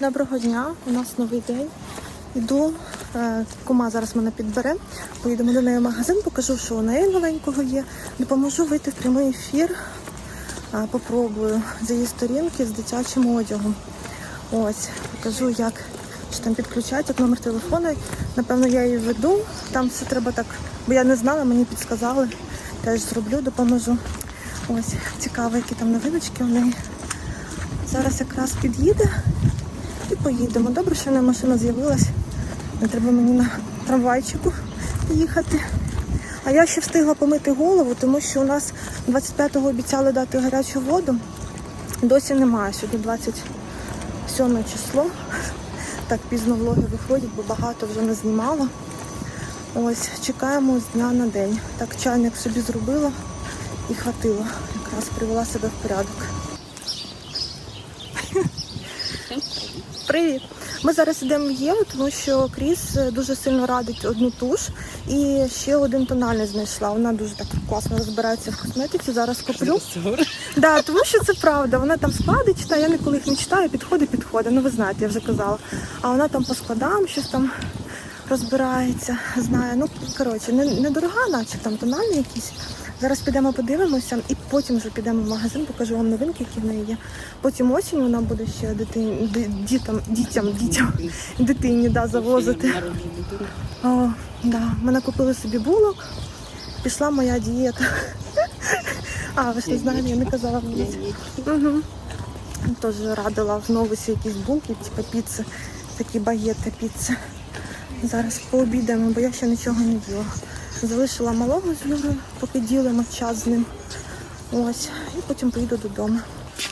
Доброго дня, у нас новий день. Йду, е, кума зараз мене підбере. Поїдемо до неї в магазин, покажу, що у неї новенького є. Допоможу вийти в прямий ефір. Попробую з її сторінки з дитячим одягом. Ось, покажу, як що там підключають, як номер телефону. Напевно, я її веду. Там все треба так, бо я не знала, мені підсказали. Теж зроблю, допоможу. Ось, цікаво, які там новиночки у неї. Зараз якраз під'їде поїдемо. Добре, що в неї машина з'явилась. Не треба мені на трамвайчику їхати. А я ще встигла помити голову, тому що у нас 25-го обіцяли дати гарячу воду. Досі немає. Сьогодні 27 число. Так пізно влоги виходять, бо багато вже не знімала. Ось, чекаємо з дня на день. Так чайник собі зробила і хватило. Якраз привела себе в порядок. Привіт! Ми зараз йдемо в Єву, тому що Кріс е, дуже сильно радить одну туш і ще один тональний знайшла. Вона дуже так класно розбирається в косметиці. Зараз куплю. Да, тому що це правда. Вона там склади читає, я ніколи їх не читаю, підходить, підходить. Ну ви знаєте, я вже казала. А вона там по складам щось там розбирається, знає. Ну коротше, не, не наче там тональний якийсь. Зараз підемо подивимося і потім вже підемо в магазин, покажу вам новинки, які в неї є. Потім осінь вона буде ще дитині, ди- дітям, дітям, дітям, дитині да, завозити. О, да. Мене купили собі булок, пішла моя дієта. А, ви ж не знаєте, я не казала вам. Угу. Теж радила в новусі якісь булки, типу піци, такі багети піци. Зараз пообідаємо, бо я ще нічого не їла. Залишила малого з Юрою, поки ділимо час з ним. Ось, і потім поїду додому.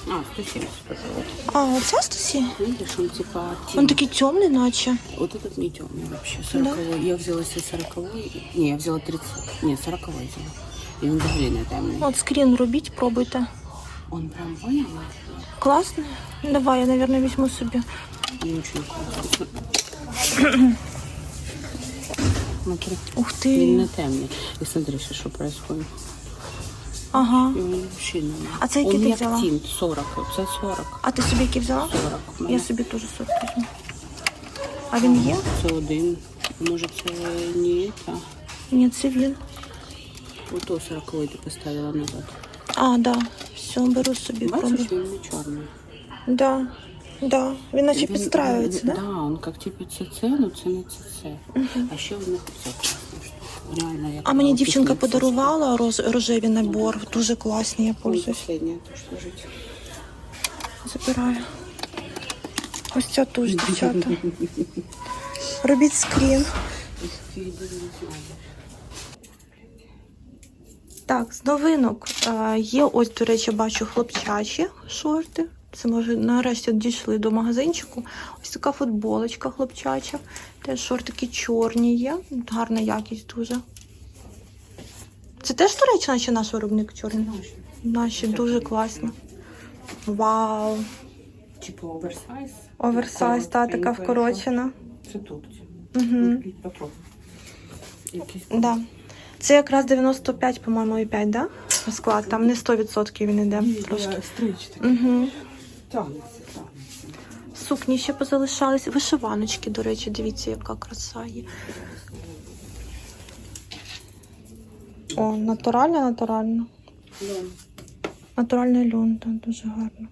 А, 170, пожалуйста. А, оце Стасі? Видишь, он типа Він такий темний, наче. Вот этот не темный вообще. 40 Я взяла себе 40 Не, я взяла 30. Не, 40 взяла. И он взагалі не темний. От скрін робіть, пробуйте. Он прям поняла? Класно? Давай, я, мабуть, візьму собі. Не очень классно. Смотри. Ух Він ти. не темний. І смотри, що, що происходит. Ага. Він А це який ти взяла? тінт, 40. Це 40. А ти собі який взяла? 40. Я собі теж сорок візьму. А він є? Це один. Може це не це. Ні, це він. Ото 40 ти поставила назад. А, да. Все, беру собі. Бачиш, він не чорний. Да. Да. Він наче Він- підстраюється, да? Да, он как типу ЦЦ, ну це не ЦЦ. А ще в них штука. Реально, як А мені дівчинка пісниці. подарувала роз, рожевий набор. Дуже класний, я Ой, пользуюсь. Последнє, то що лежить. Забираю. Ось ця туш, дівчата. Робіть скрін. Так, з новинок е, є ось, до речі, бачу хлопчачі шорти. Це може нарешті дійшли до магазинчику. Ось така футболочка хлопчача. Теж шортики чорні є. Гарна якість дуже. Це теж, до речі, наче наш виробник чорний. Наші дуже класні. Вау! Типу оверсайз. Оверсайз, та така вкорочена. Це тут. Угу. Да. Це якраз 95, по-моєму, і 5, да? Склад. Там не 100% він іде. Трошки. стрич такий. Угу. Тягнеться, тягнеться. Сукні ще позалишались. Вишиваночки, до речі, дивіться, яка краса є. О, натуральна, натуральна. Льон. Натуральний льон, так, дуже гарно.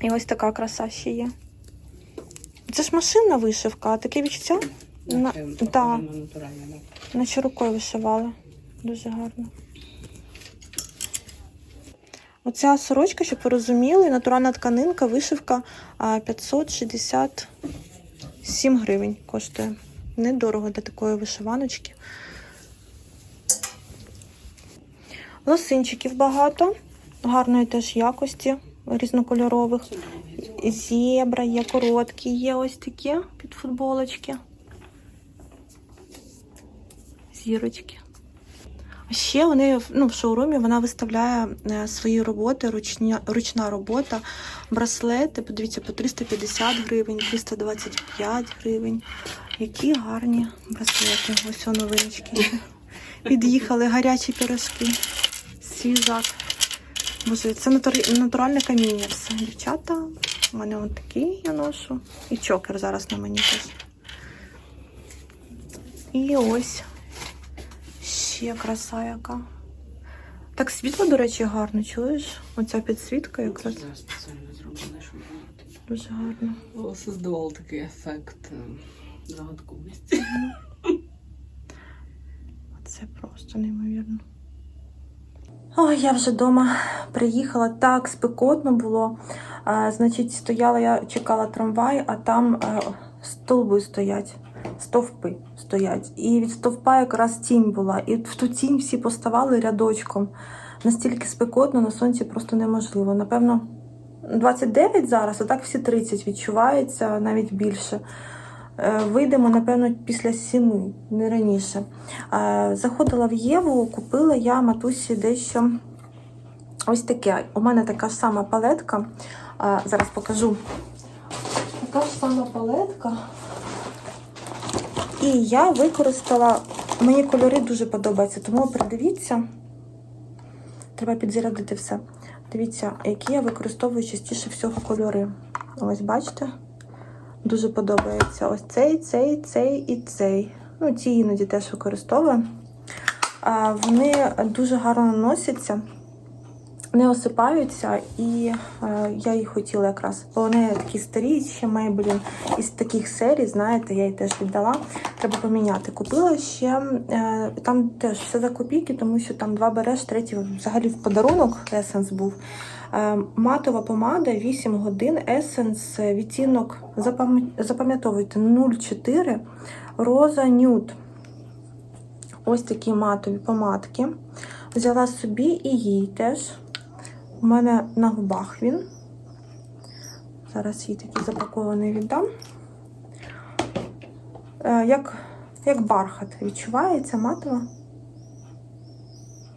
І ось така краса ще є. Це ж машинна вишивка, а таке відчуття? На, да. наче рукою вишивали. Дуже гарно. Оця сорочка, щоб ви розуміли, натуральна тканинка, вишивка 567 гривень коштує. Недорого для такої вишиваночки. Лосинчиків багато, гарної теж якості, різнокольорових. Зебра є, короткі, є ось такі під футболочки. Зірочки. Ще вони ну, в шоурумі вона виставляє е, свої роботи, ручня, ручна робота, браслети, подивіться, по 350 гривень, 325 гривень. Які гарні браслети. Ось новиночки. Під'їхали гарячі пірожки. Свіжак. Боже, це натуральне каміння все. Дівчата, у мене от такий я ношу. І чокер зараз на мені теж. І ось ще краса яка. Так світло, до речі, гарно, чуєш? Оця підсвітка якраз спеціально щоб дуже гарно. О, Создавав такий ефект е, загадковості. Це просто неймовірно. Ой, я вже вдома приїхала. Так, спекотно було. А, значить, стояла, я чекала трамвай, а там е, стовби стоять, стовпи стоять. І від стовпа якраз тінь була. І в ту тінь всі поставали рядочком. Настільки спекотно на сонці просто неможливо. Напевно, 29 зараз, а так всі 30 відчувається, навіть більше. Е, Вийдемо, напевно, після сіми, не раніше. Е, Заходила в Єву, купила я матусі дещо ось таке. У мене така ж сама палетка. Е, Зараз покажу. Така ж сама палетка. І я використала, мені кольори дуже подобаються, тому придивіться. Треба підзарядити все. Дивіться, які я використовую частіше всього кольори. Ось бачите? Дуже подобається ось цей, цей, цей і цей. Ну, ці іноді теж використовую. Вони дуже гарно наносяться, не осипаються, і е, я їх хотіла якраз. Бо вони такі старі, ще Maybelline із таких серій, знаєте, я її теж віддала. Треба поміняти. Купила ще е, там теж все за копійки, тому що там два береш, третій взагалі в подарунок Essence був. Е, Матова помада 8 годин Essence відтінок запам'ятовуйте 04 Роза Нюд. Ось такі матові помадки. Взяла собі і їй теж. У мене на губах він. Зараз їй такий запакований віддам. Е, Як, як бархат відчувається матова.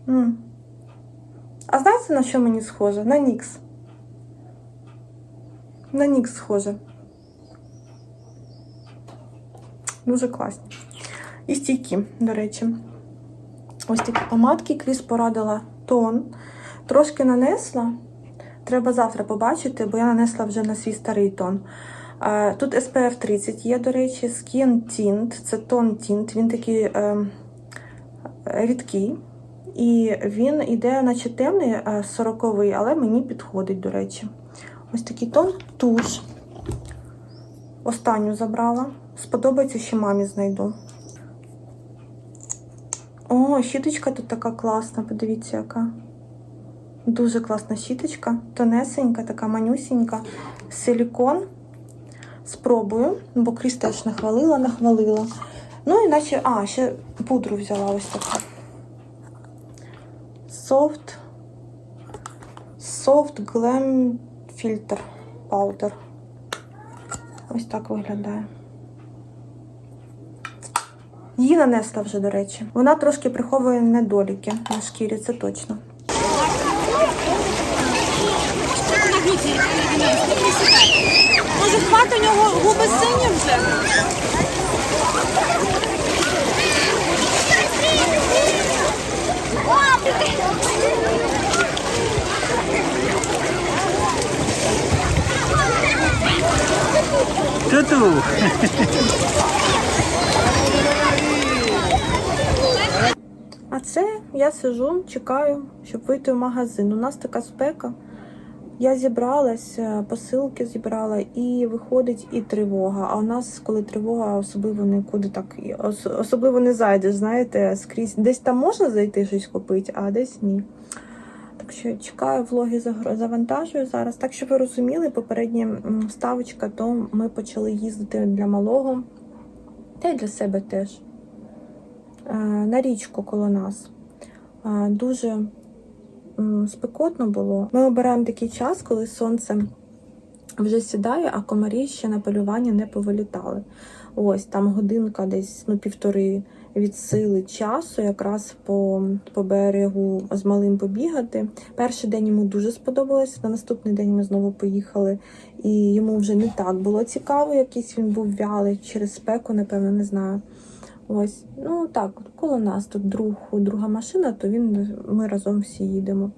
М. А знаєте, на що мені схоже? На Нікс. На Нікс схоже. Дуже класні. І стійкі, до речі. Ось такі помадки. Кріс порадила тон. Трошки нанесла. Треба завтра побачити, бо я нанесла вже на свій старий тон. Е, Тут SPF 30 є, до речі, Skin Tint. Це тон тінт. Він такий е, рідкий. І він іде, наче темний, е, 40-й, але мені підходить, до речі. Ось такий тон туш. Останню забрала. Сподобається, ще мамі знайду. О, щіточка тут така класна, подивіться, яка. Дуже класна щіточка. Тонесенька, така манюсінька. Силікон. Спробую, бо Кріс теж нахвалила, нахвалила. Ну, іначе, а, ще пудру взяла ось таку. Soft Soft Glam Filter Powder. Ось так виглядає. Її нанесла вже, до речі. Вона трошки приховує недоліки на шкірі, це точно. Може, хватить у нього губи сині вже? Ту-ту. А це я сижу, чекаю, щоб вийти в магазин. У нас така спека. Я зібралась, е, посилки зібрала, і виходить і тривога. А у нас, коли тривога, особливо нікуди так особливо не зайдеш, знаєте, скрізь. Десь там можна зайти щось купити, а десь ні. Так що чекаю, влоги завантажую зараз. Так що ви розуміли, попередня вставочка, то ми почали їздити для малого, та й для себе теж. Е, На річку коло нас. Е, Дуже спекотно було. Ми обираємо такий час, коли сонце вже сідає, а комарі ще на полювання не повилітали. Ось там годинка, десь ну півтори від сили часу, якраз по, по берегу з малим побігати. Перший день йому дуже сподобалось. На наступний день ми знову поїхали, і йому вже не так було цікаво. Якийсь він був вялий через спеку, напевно, не знаю. Ось, ну так, коло нас тут друг, друга машина, то він ми разом всі їдемо.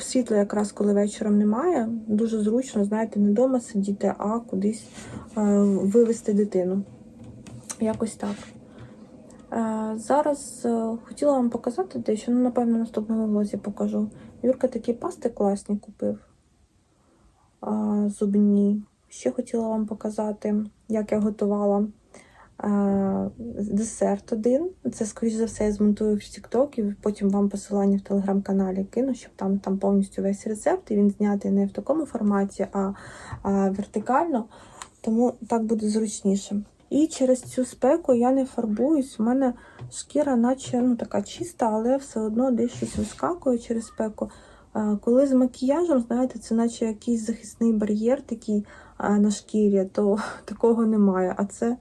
світла якраз коли вечором немає. Дуже зручно, знаєте, не вдома сидіти, а кудись е, вивезти дитину. Якось так. Е, Зараз е, хотіла вам показати дещо, ну, напевно, наступному влозі покажу. Юрка такі пасти класні купив а, зубні. Ще хотіла вам показати, як я готувала а, десерт один. Це, скоріш за все, я змонтую в TikTok і потім вам посилання в телеграм-каналі кину, щоб там, там повністю весь рецепт. І він знятий не в такому форматі, а, а вертикально. Тому так буде зручніше. І через цю спеку я не фарбуюсь. У мене шкіра, наче ну, така чиста, але все одно десь щось вискакує через спеку. Коли з макіяжем, знаєте, це наче якийсь захисний бар'єр такий на шкірі, то такого немає. А це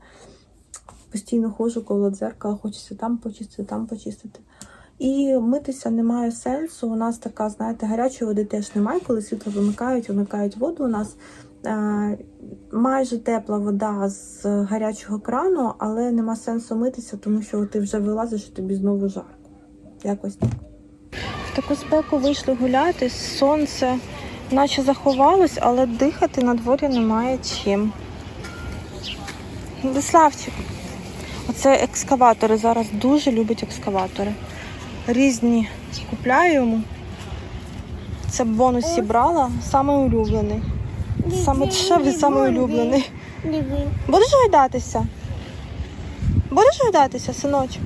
постійно ходжу коло дзеркала, хочеться там почистити, там почистити. І митися немає сенсу. У нас така, знаєте, гарячої води теж немає, коли світло вимикають, вимикають воду. У нас е, майже тепла вода з гарячого крану, але нема сенсу митися, тому що ти вже вилазиш і тобі знову жарко. Якось так. В таку спеку вийшли гуляти, сонце наче заховалось, але дихати на дворі немає чим. Владиславчик, оце екскаватори. Зараз дуже любить екскаватори. Різні купляю йому. Це бонусі брала, саме улюблений. Саме дешевий, саме улюблений. Будеш гойдатися? Будеш гойдатися, синочок?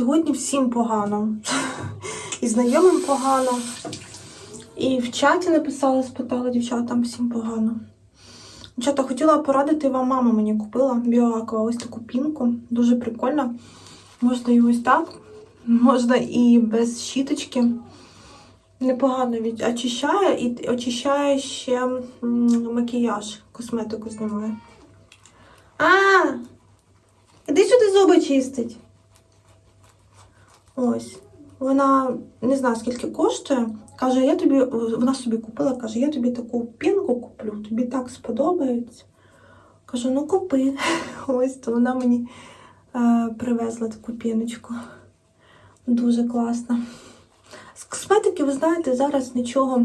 Сьогодні всім погано. І знайомим погано. І в чаті написали, спитали дівчатам всім погано. Дівчата, хотіла порадити вам, мама мені купила біоаква ось таку пінку. Дуже прикольна. Можна і ось так, можна і без щіточки. Непогано від... очищає і очищає ще макіяж, косметику знімає. А! Іди сюди зуби чистить. Ось. Вона не знаю, скільки коштує. Каже, я тобі, вона собі купила, каже, я тобі таку пінку куплю, тобі так сподобається. Кажу, ну купи. Ось то вона мені е, привезла таку піночку. Дуже класно. З косметики, ви знаєте, зараз нічого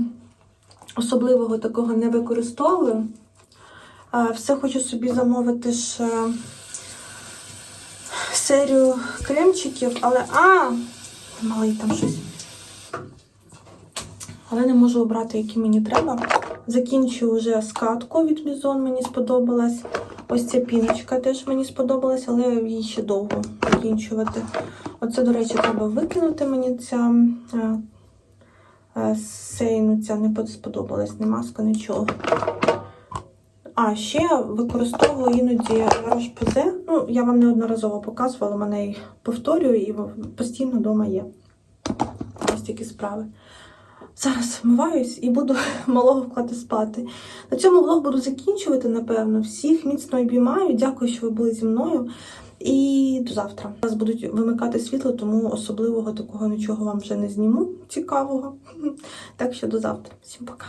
особливого такого не використовую. Е, все хочу собі замовити ще серію кремчиків, але. А! Малий там щось. Але не можу обрати, які мені треба. Закінчую вже скатку від Мізон, мені сподобалась. Ось ця піночка теж мені сподобалась, але її ще довго закінчувати. Оце, до речі, треба викинути мені ця е, е, сейну, ця не сподобалась, не маска, нічого. А, ще використовую іноді Roche-Posay. Ну, я вам неодноразово показувала, мене і повторюю, і постійно вдома є. Ось такі справи. Зараз вмиваюсь і буду малого вкладати спати. На цьому влог буду закінчувати, напевно. Всіх міцно обіймаю. Дякую, що ви були зі мною. І до завтра. Зараз будуть вимикати світло, тому особливого такого нічого вам вже не зніму цікавого. Так що до завтра. Всім пока.